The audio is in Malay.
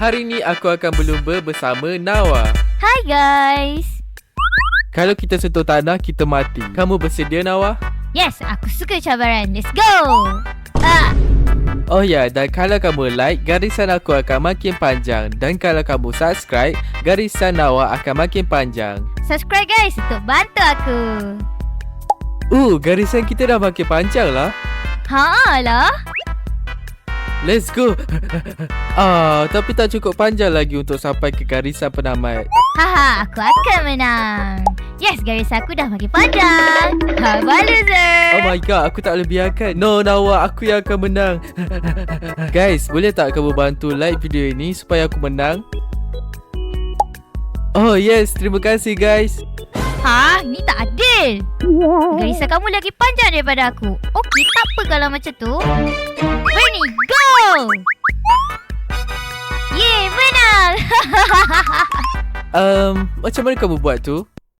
Hari ni aku akan berlumba bersama Nawa. Hi guys. Kalau kita sentuh tanah, kita mati. Kamu bersedia Nawa? Yes, aku suka cabaran. Let's go. Ah, Oh ya, dan kalau kamu like, garisan aku akan makin panjang. Dan kalau kamu subscribe, garisan Nawa akan makin panjang. subscribe guys untuk bantu aku. Uh, garisan kita dah makin panjang lah. Ha lah. Let's go. ah, tapi tak cukup panjang lagi untuk sampai ke garisan penamat. Haha, aku akan menang. Yes, garis aku dah makin panjang. Ha, loser. Oh my god, aku tak boleh biarkan. No, Nawa, aku yang akan menang. Guys, boleh tak kamu bantu like video ini supaya aku menang? Oh yes, terima kasih guys. Ha, ni tak adil. Garisan kamu lagi panjang daripada aku. Okey, tak apa kalau macam tu. Go! Yeay, menang! Um, macam mana kamu buat tu?